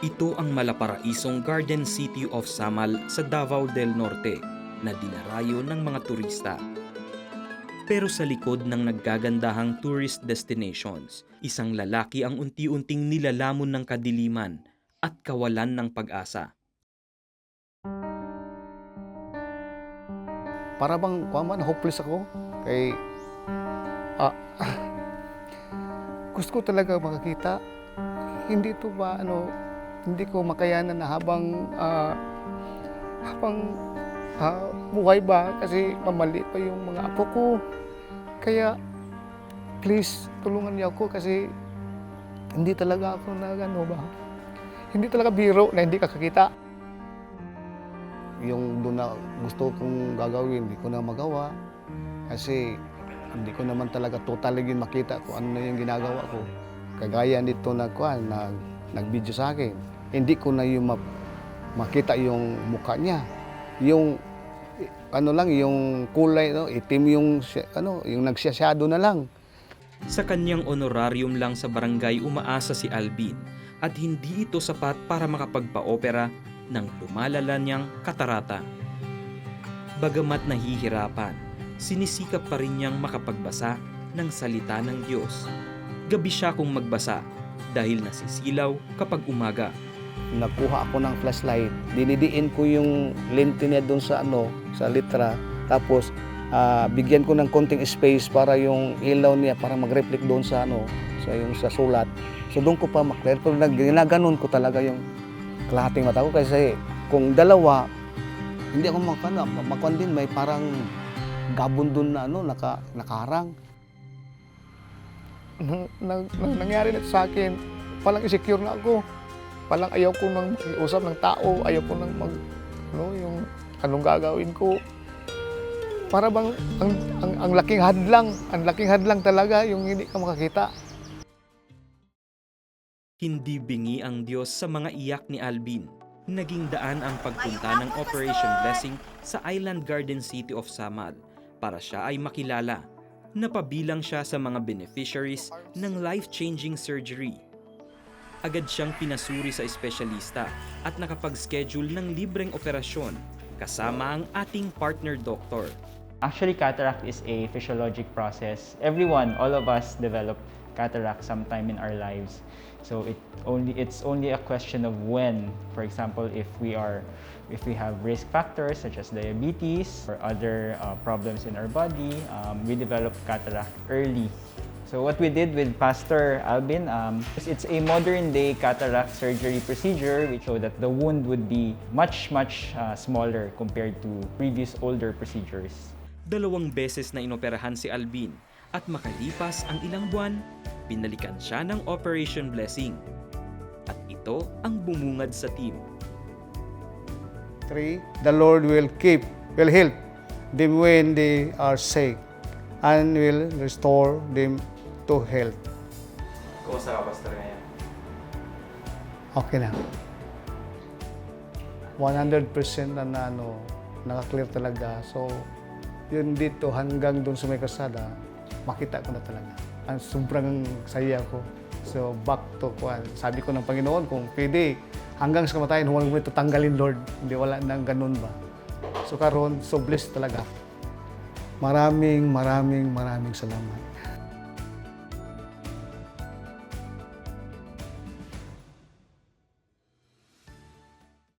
Ito ang malaparaisong Garden City of Samal sa Davao del Norte na dinarayo ng mga turista. Pero sa likod ng naggagandahang tourist destinations, isang lalaki ang unti-unting nilalamon ng kadiliman at kawalan ng pag-asa. para bang kuwan hopeless ako kay ah, gusto ko talaga makakita hindi to ba ano hindi ko makayanan na habang ah, habang ah, buhay ba kasi mamali pa yung mga apo ko kaya please tulungan niyo ako kasi hindi talaga ako na ano ba hindi talaga biro na hindi kakakita yung doon na gusto kong gagawin, hindi ko na magawa. Kasi hindi ko naman talaga totally makita kung ano yung ginagawa ko. Kagaya nito na kuan, na nag-video sa akin. Hindi ko na yung ma- makita yung mukha niya. Yung ano lang, yung kulay, no? itim yung, ano, yung nagsiyasyado na lang. Sa kanyang honorarium lang sa barangay umaasa si Alvin at hindi ito sapat para makapagpa-opera ng lumalala niyang katarata. Bagamat nahihirapan, sinisikap pa rin niyang makapagbasa ng salita ng Diyos. Gabi siya kung magbasa dahil nasisilaw kapag umaga. Nakuha ako ng flashlight. Dinidiin ko yung lente niya doon sa ano, sa litra. Tapos ah, bigyan ko ng konting space para yung ilaw niya para mag-reflect doon sa ano, sa yung sa sulat. So doon ko pa maklear. Pero nag- ginaganon ko talaga yung kalahating mata ko kasi kung dalawa, hindi ako makana, makon din may parang gabon doon na ano, naka, nakaharang. Nang, nang, nang nangyari na sa akin, palang insecure na ako palang ayaw ko nang makiusap ng tao, ayaw ko nang mag, ano, yung anong gagawin ko. Para bang ang, ang, ang laking hadlang, ang laking hadlang talaga yung hindi ka makakita. Hindi bingi ang Diyos sa mga iyak ni Alvin. Naging daan ang pagpunta ng Operation Blessing sa Island Garden City of Samal para siya ay makilala. Napabilang siya sa mga beneficiaries ng life-changing surgery. Agad siyang pinasuri sa espesyalista at nakapag-schedule ng libreng operasyon kasama ang ating partner doktor. Actually, cataract is a physiologic process. Everyone, all of us develop cataract sometime in our lives. So it only it's only a question of when. For example, if we are if we have risk factors such as diabetes or other uh, problems in our body, um, we develop cataract early. So what we did with Pastor Albin, um, it's a modern day cataract surgery procedure which showed that the wound would be much, much uh, smaller compared to previous older procedures. Dalawang beses na inoperahan si Alvin at makalipas ang ilang buwan, pinalikan siya ng Operation Blessing. At ito ang bumungad sa team. Three, the Lord will keep, will help them when they are sick and will restore them to health. Kumusta ka, Pastor, ngayon? Okay na. 100% na, na ano, naka-clear talaga. So, yun dito hanggang doon sa may kasada, makita ko na talaga. Ang sobrang saya ko. So, back to kwan. Sabi ko ng Panginoon, kung pwede, hanggang sa kamatayan, huwag mo ito tanggalin, Lord. Hindi, wala nang ganun ba. So, karon so blessed talaga. Maraming, maraming, maraming salamat.